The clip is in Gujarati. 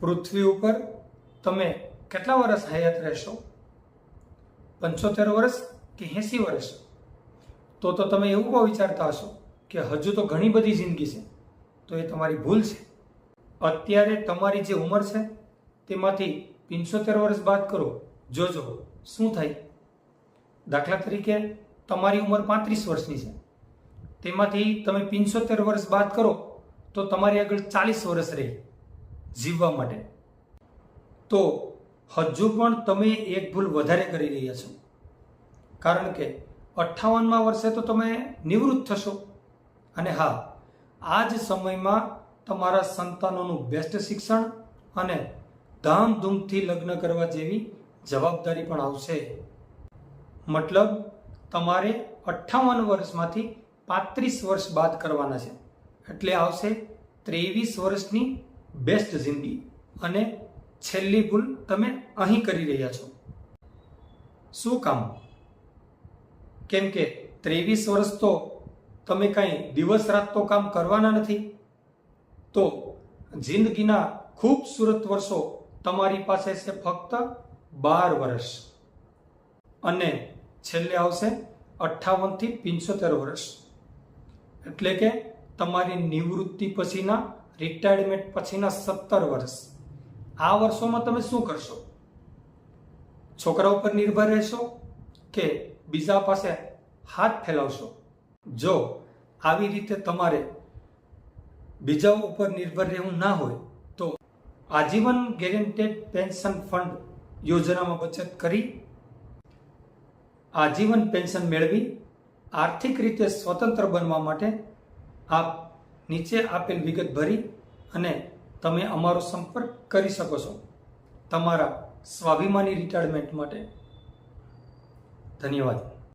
પૃથ્વી ઉપર તમે કેટલા વર્ષ હયાત રહેશો? પંચોતેર વર્ષ કે એંસી વર્ષ તો તો તમે એવું પણ વિચારતા હશો કે હજુ તો ઘણી બધી જિંદગી છે, તો એ તમારી ભૂલ છે. અત્યારે તમારી જે ઉંમર છે, તેમાંથી પંચોતેર વર્ષ બાદ કરો, જોજો શું થાય. દાખલા તરીકે તમારી ઉંમર પાંત્રીસ વર્ષની છે, તેમાંથી તમે પંચોતેર વર્ષ બાદ કરો, તો તમારી આગળ ચાલીસ વર્ષ રહે. જીવવા માટે. તો હજુ પણ તમે એક ભૂલ વધારે કરી રહ્યા છો. કારણ કે અઠ્ઠાવનમાં વર્ષે તો તમે નિવૃત્ત થશો. અને હા આ જ સમયમાં તમારા સંતાનોનું બેસ્ટ શિક્ષણ અને ધામધૂમથી લગ્ન કરવા જેવી જવાબદારી પણ આવશે. મતલબ, તમારે અઠ્ઠાવન વર્ષમાંથી પાંત્રીસ વર્ષ બાદ કરવાના છે. એટલે આવશે ત્રેવીસ વર્ષની બેસ્ટ જિંદગી અને છેલ્લી ભૂલ તમે અહીં કરી રહ્યા છો. શું કામ? કેમ કે ત્રેવીસ વર્ષ તો તમે કાંઈ દિવસ રાત તો કામ કરવાના નથી. તો જિંદગીના ખૂબસૂરત વર્ષો તમારી પાસે છે ફક્ત બાર વર્ષ. અને છેલ્લે આવશે અઠ્ઠાવનથી પંચોતેર વર્ષ. એટલે કે તમારી નિવૃત્તિ પછીના રિટાયરમેન્ટ પછીના સત્તર વર્ષ. આ વર્ષોમાં તમે શું કરશો? છોકરા ઉપર નિર્ભર રહેશો કે બીજા પાસે હાથ ફેલાવશો? જો આવી રીતે તમારે બીજા ઉપર નિર્ભર રહેવું ના હોય, તો આજીવન ગેરંટેડ પેન્શન ફંડ યોજનામાં બચત કરી, આજીવન પેન્શન મેળવી, આર્થિક રીતે સ્વતંત્ર બનવા માટે આપ નીચે આપેલ વિગત ભરી અને તમે અમારો સંપર્ક કરી શકો છો. તમારા સ્વાભિમાની રિટાયરમેન્ટ માટે ધન્યવાદ.